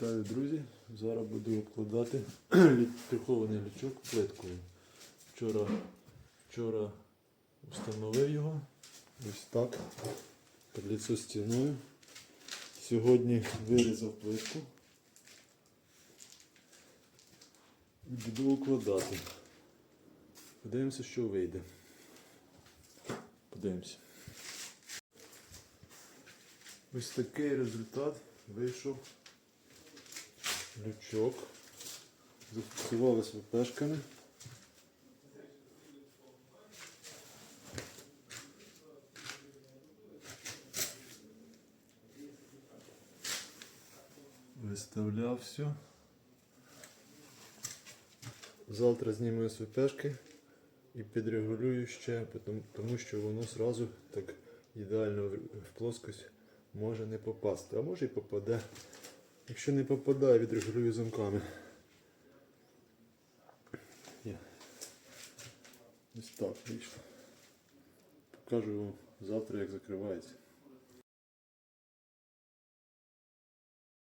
Вітаю, друзі! Зараз буду обкладати трихований лючок плиткою. Вчора, вчора встановив його ось так, під лицо стіною. Сьогодні вирізав плитку і буду укладати. Подивимося, що вийде. Подивимося. Ось такий результат вийшов лючок. Зафіксували ВПшками. Виставляв все. Завтра зніму з ВПшки і підрегулюю ще, тому- що воно сразу так ідеально в плоскость може не попасти. А може і попаде. Якщо не попадає, відрегулюю замками. Ось так вийшло. Покажу вам завтра, як закривається.